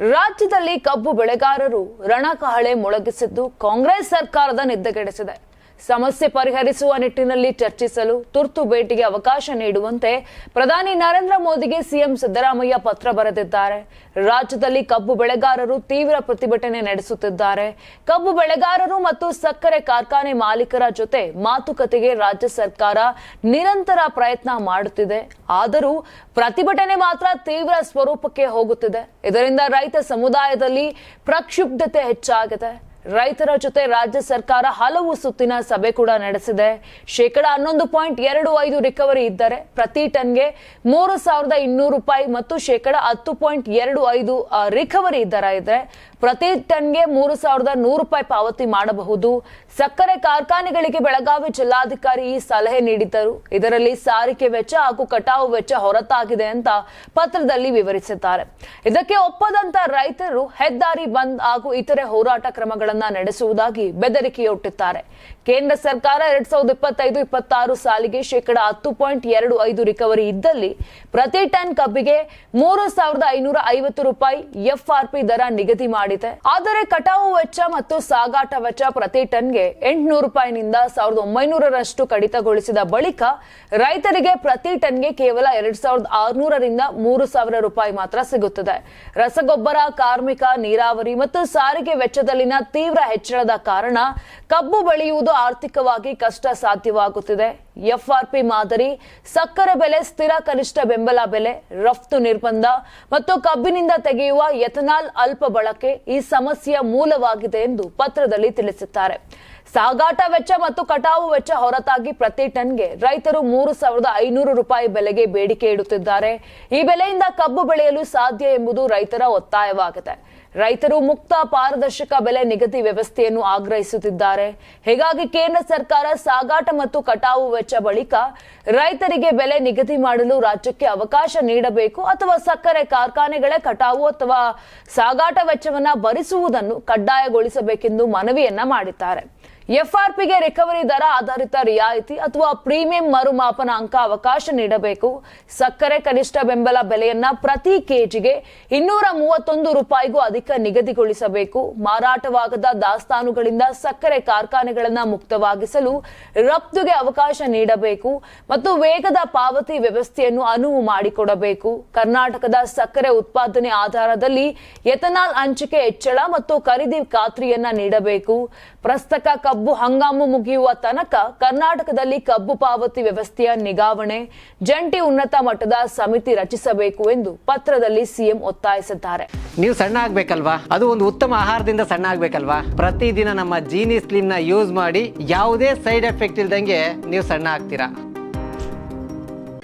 ರಾಜ್ಯದಲ್ಲಿ ಕಬ್ಬು ಬೆಳೆಗಾರರು ರಣಕಹಳೆ ಮೊಳಗಿಸಿದ್ದು ಕಾಂಗ್ರೆಸ್ ಸರ್ಕಾರದ ನಿದ್ದೆಗೆಡಿಸಿದೆ. ಸಮಸ್ಯೆ ಪರಿಹರಿಸುವ ನಿಟ್ಟಿನಲ್ಲಿ ಚರ್ಚಿಸಲು ತುರ್ತು ಭೇಟಿಗೆ ಅವಕಾಶ ನೀಡುವಂತೆ ಪ್ರಧಾನಿ ನರೇಂದ್ರ ಮೋದಿಗೆ ಸಿಎಂ ಸಿದ್ದರಾಮಯ್ಯ ಪತ್ರ ಬರೆದಿದ್ದಾರೆ. ರಾಜ್ಯದಲ್ಲಿ ಕಬ್ಬು ಬೆಳೆಗಾರರು ತೀವ್ರ ಪ್ರತಿಭಟನೆ ನಡೆಸುತ್ತಿದ್ದಾರೆ. ಕಬ್ಬು ಬೆಳೆಗಾರರು ಮತ್ತು ಸಕ್ಕರೆ ಕಾರ್ಖಾನೆ ಮಾಲೀಕರ ಜೊತೆ ಮಾತುಕತೆಗೆ ರಾಜ್ಯ ಸರ್ಕಾರ ನಿರಂತರ ಪ್ರಯತ್ನ ಮಾಡುತ್ತಿದೆ. ಆದರೂ ಪ್ರತಿಭಟನೆ ಮಾತ್ರ ತೀವ್ರ ಸ್ವರೂಪಕ್ಕೆ ಹೋಗುತ್ತಿದೆ. ಇದರಿಂದ ರೈತ ಸಮುದಾಯದಲ್ಲಿ ಪ್ರಕ್ಷುಬ್ಧತೆ ಹೆಚ್ಚಾಗಿದೆ. ರೈತರ ಜೊತೆ ರಾಜ್ಯ ಸರ್ಕಾರ ಹಲವು ಸುತ್ತಿನ ಸಭೆ ಕೂಡ ನಡೆಸಿದೆ. ಶೇಕಡ ಹನ್ನೊಂದು ಪಾಯಿಂಟ್ ಎರಡು ಐದು ರಿಕವರಿ ಇದ್ದರೆ ಪ್ರತಿ ಟನ್ಗೆ ಮೂರು ಸಾವಿರದ ಇನ್ನೂರು ರೂಪಾಯಿ ಮತ್ತು ಶೇಕಡ ಹತ್ತು ಪಾಯಿಂಟ್ ಎರಡು ಐದು ರಿಕವರಿ ದರ ಇದೆ ಪ್ರತಿ ಟನ್ಗೆ ಮೂರು ಸಾವಿರದ ನೂರು ರೂಪಾಯಿ ಪಾವತಿ ಮಾಡಬಹುದು. ಸಕ್ಕರೆ ಕಾರ್ಖಾನೆಗಳಿಗೆ ಬೆಳಗಾವಿ ಜಿಲ್ಲಾಧಿಕಾರಿ ಈ ಸಲಹೆ ನೀಡಿದ್ದರು. ಇದರಲ್ಲಿ ಸಾರಿಗೆ ವೆಚ್ಚ ಹಾಗೂ ಕಟಾವು ವೆಚ್ಚ ಹೊರತಾಗಿದೆ ಅಂತ ಪತ್ರದಲ್ಲಿ ವಿವರಿಸಿದ್ದಾರೆ. ಇದಕ್ಕೆ ಒಪ್ಪದಂತ ರೈತರು ಹೆದ್ದಾರಿ ಬಂದ್ ಹಾಗೂ ಇತರೆ ಹೋರಾಟ ಕ್ರಮಗಳನ್ನ ನಡೆಸುವುದಾಗಿ ಬೆದರಿಕೆಯೊಟ್ಟಿದ್ದಾರೆ. ಕೇಂದ್ರ ಸರ್ಕಾರ ಎರಡ್ ಸಾವಿರದ ಇಪ್ಪತ್ತೈದು, ಇಪ್ಪತ್ತಾರು ಸಾಲಿಗೆ ಶೇಕಡ ಹತ್ತು ಪಾಯಿಂಟ್ ಎರಡು ಐದು ರಿಕವರಿ ಇದ್ದಲ್ಲಿ ಪ್ರತಿ ಟನ್ ಕಬ್ಬಿಗೆ ಮೂರು ಸಾವಿರದ ಐನೂರ ಐವತ್ತು ರೂಪಾಯಿ ಎಫ್ಆರ್ಪಿ ದರ ನಿಗದಿ ಮಾಡಿದೆ. ಆದರೆ ಕಟಾವು ವೆಚ್ಚ ಮತ್ತು ಸಾಗಾಟ ವೆಚ್ಚ ಪ್ರತಿ ಟನ್ಗೆ ಎಂಟುನೂರು ರೂಪಾಯಿನಿಂದ ಸಾವಿರದ ಒಂಬೈನೂರರಷ್ಟು ಕಡಿತಗೊಳಿಸಿದ ಬಳಿಕ ರೈತರಿಗೆ ಪ್ರತಿ ಟನ್ಗೆ ಕೇವಲ ಎರಡ್ ಸಾವಿರದ ಆರುನೂರರಿಂದ ಮೂರು ಸಾವಿರ ರೂಪಾಯಿ ಮಾತ್ರ ಸಿಗುತ್ತದೆ. ರಸಗೊಬ್ಬರ, ಕಾರ್ಮಿಕ, ನೀರಾವರಿ ಮತ್ತು ಸಾರಿಗೆ ವೆಚ್ಚದಲ್ಲಿನ ತೀವ್ರ ಹೆಚ್ಚಳದ ಕಾರಣ ಕಬ್ಬು ಬೆಳೆಯುವುದು ಆರ್ಥಿಕವಾಗಿ ಕಷ್ಟ ಸಾಧ್ಯವಾಗುತ್ತಿದೆ ಎಫ್ಆರ್ಪಿ ಮಾದರಿ, ಸಕ್ಕರೆ ಬೆಲೆ, ಸ್ಥಿರ ಕನಿಷ್ಠ ಬೆಂಬಲ ಬೆಲೆ, ರಫ್ತು ನಿರ್ಬಂಧ ಮತ್ತು ಕಬ್ಬಿನಿಂದ ತೆಗೆಯುವ ಎಥನಾಲ್ ಅಲ್ಪ ಬಳಕೆ ಈ ಸಮಸ್ಯೆಯ ಮೂಲವಾಗಿದೆ ಎಂದು ಪತ್ರದಲ್ಲಿ ತಿಳಿಸಿದ್ದಾರೆ. ಸಾಗಾಟ ವೆಚ್ಚ ಮತ್ತು ಕಟಾವು ವೆಚ್ಚ ಹೊರತಾಗಿ ಪ್ರತಿ ಟನ್ಗೆ ರೈತರು ಮೂರು ಸಾವಿರದ ಐನೂರು ರೂಪಾಯಿ ಬೆಲೆಗೆ ಬೇಡಿಕೆ ಇಡುತ್ತಿದ್ದಾರೆ. ಈ ಬೆಲೆಯಿಂದ ಕಬ್ಬು ಬೆಳೆಯಲು ಸಾಧ್ಯ ಎಂಬುದು ರೈತರ ಒತ್ತಾಯವಾಗಿದೆ. ರೈತರು ಮುಕ್ತ ಪಾರದರ್ಶಕ ಬೆಲೆ ನಿಗದಿ ವ್ಯವಸ್ಥೆಯನ್ನು ಆಗ್ರಹಿಸುತ್ತಿದ್ದಾರೆ. ಹೀಗಾಗಿ ಕೇಂದ್ರ ಸರ್ಕಾರ ಸಾಗಾಟ ಮತ್ತು ಕಟಾವು ವೆಚ್ಚ ಬಳಿಕ ರೈತರಿಗೆ ಬೆಲೆ ನಿಗದಿ ಮಾಡಲು ರಾಜ್ಯಕ್ಕೆ ಅವಕಾಶ ನೀಡಬೇಕು ಅಥವಾ ಸಕ್ಕರೆ ಕಾರ್ಖಾನೆಗಳೇ ಕಟಾವು ಅಥವಾ ಸಾಗಾಟ ವೆಚ್ಚವನ್ನು ಭರಿಸುವುದನ್ನು ಕಡ್ಡಾಯಗೊಳಿಸಬೇಕೆಂದು ಮನವಿಯನ್ನ ಮಾಡಿದ್ದಾರೆ. ಎಫ್ಆರ್ಪಿಗೆ ರಿಕವರಿ ದರ ಆಧಾರಿತ ರಿಯಾಯಿತಿ ಅಥವಾ ಪ್ರೀಮಿಯಂ ಮರುಮಾಪನ ಅಂಕ ಅವಕಾಶ ನೀಡಬೇಕು. ಸಕ್ಕರೆ ಕನಿಷ್ಠ ಬೆಂಬಲ ಬೆಲೆಯನ್ನ ಪ್ರತಿ ಕೆಜಿಗೆ ಇನ್ನೂರ ಮೂವತ್ತೊಂದು ರೂಪಾಯಿಗೂ ಅಧಿಕ ನಿಗದಿಗೊಳಿಸಬೇಕು. ಮಾರಾಟವಾಗದ ದಾಸ್ತಾನುಗಳಿಂದ ಸಕ್ಕರೆ ಕಾರ್ಖಾನೆಗಳನ್ನ ಮುಕ್ತವಾಗಿಸಲು ರಫ್ತುಗೆ ಅವಕಾಶ ನೀಡಬೇಕು ಮತ್ತು ವೇಗದ ಪಾವತಿ ವ್ಯವಸ್ಥೆಯನ್ನು ಅನುವು ಮಾಡಿಕೊಡಬೇಕು. ಕರ್ನಾಟಕದ ಸಕ್ಕರೆ ಉತ್ಪಾದನೆ ಆಧಾರದಲ್ಲಿ ಎಥನಾಲ್ ಹಂಚಿಕೆ ಹೆಚ್ಚಳ ಮತ್ತು ಖರೀದಿ ಖಾತ್ರಿಯನ್ನ ನೀಡಬೇಕು. ಪ್ರಸಕ್ತ ಕಬ್ಬು ಹಂಗಾಮು ಮುಗಿಯುವ ತನಕ ಕರ್ನಾಟಕದಲ್ಲಿ ಕಬ್ಬು ಪಾವತಿ ವ್ಯವಸ್ಥೆಯ ನಿಗಾವಣೆ, ಜಂಟಿ ಉನ್ನತ ಮಟ್ಟದ ಸಮಿತಿ ರಚಿಸಬೇಕು ಎಂದು ಪತ್ರದಲ್ಲಿ ಸಿಎಂ ಒತ್ತಾಯಿಸಿದ್ದಾರೆ. ನೀವು ಸಣ್ಣ ಆಗ್ಬೇಕಲ್ವಾ? ಅದು ಒಂದು ಉತ್ತಮ ಆಹಾರದಿಂದ ಸಣ್ಣ ಆಗ್ಬೇಕಲ್ವಾ? ಪ್ರತಿದಿನ ನಮ್ಮ ಜೀನಿ ಸ್ಲಿಮ್ನ ಯೂಸ್ ಮಾಡಿ ಯಾವುದೇ ಸೈಡ್ ಎಫೆಕ್ಟ್ ಇಲ್ದಂಗೆ ನೀವು ಸಣ್ಣ ಆಗ್ತೀರಾ?